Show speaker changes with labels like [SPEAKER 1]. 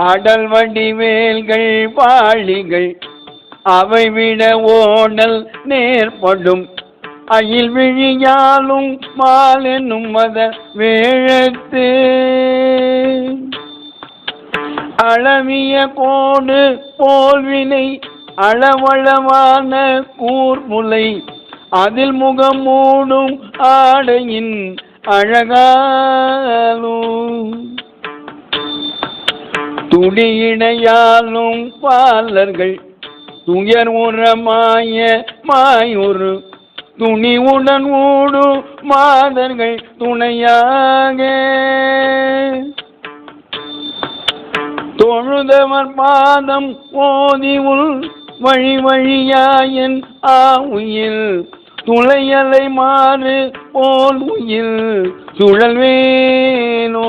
[SPEAKER 1] அடல் வடிவேல்கள் பாழிகள் அவை விட ஓடல் நேர்படும். அயில் விழியாலும் மாலென்னும் மத வேழத்து. அளவிய கோடு போல்வினை அளவளவான கூர்முலை. அதில் முகம் மூடும் ஆடையின் அழகாலும். துடியிடையாலும் பாலர்கள் துயர் உரமாய மாயுரு உடன் ஊடு மாதர்கள் துணையாக. தொழுதவர் பாதம் ஓதி உள் வழி வழியாயன் ஆவுயில் துளையலை மாறு போல் உயில் சுழல்வேனோ